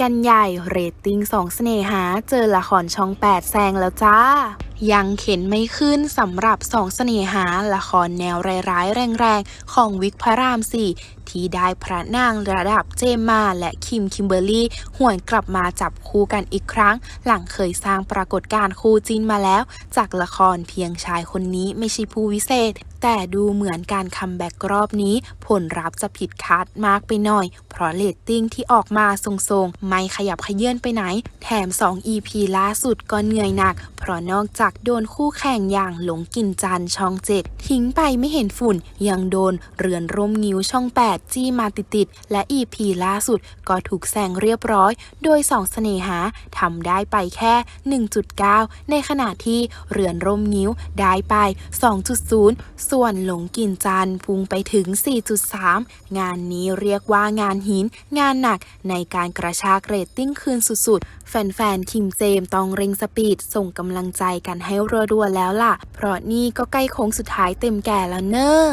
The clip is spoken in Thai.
กันใหญ่เรตติ้งสองเสน่หา เจอละครช่อง 8 แซงแล้วจ้า ยังเข็นไม่ขึ้นสำหรับสองเสน่หาละครแนวร้ายๆแรงๆ ของวิกพระรามสี่ที่ได้พระนางระดับเจมมาและคิมคิมเบอร์รี่หวนกลับมาจับคู่กันอีกครั้ง หลังเคยสร้างปรากฏการณ์คู่จินมาแล้ว จากละครเพียงชายคนนี้ไม่ใช่ผู้วิเศษ แต่ดูเหมือนการคัมแบ็กรอบนี้ ผลลัพธ์จะผิดคาดมากไปหน่อย เพราะเรตติ้งที่ออกมาทรงๆ ไม่ขยับขยื่นไปไหน แถม 2 EP ล่าสุดก็เหนื่อยหนัก ราะนอกจากโดนคู่แข่งอย่างหลงกินจันช่องเจ็ดทิ้งไปไม่เห็นฝุ่น ยังโดนเรือนร่มงิ้วช่อง 8 จี้มาติดๆและ EP ล่าสุดก็ถูกแซงเรียบร้อย โดยสองเสน่หาทำได้ไปแค่ 1.9 ในขณะที่เรือนร่มงิ้วได้ไป 2.0 ส่วนหลงกินจันพุ่งไปถึง 4.3 งานนี้เรียกว่างานหิน งานหนักในการกระชากเรตติ้งคืนสุดๆ แฟนๆคิมเจมส์ต้องเร่งสปีดส่งกำลังำลังใจกันให้รัวๆแล้วล่ะ เพราะนี่ก็ใกล้โค้งสุดท้ายเต็มแก่แล้วเนอะ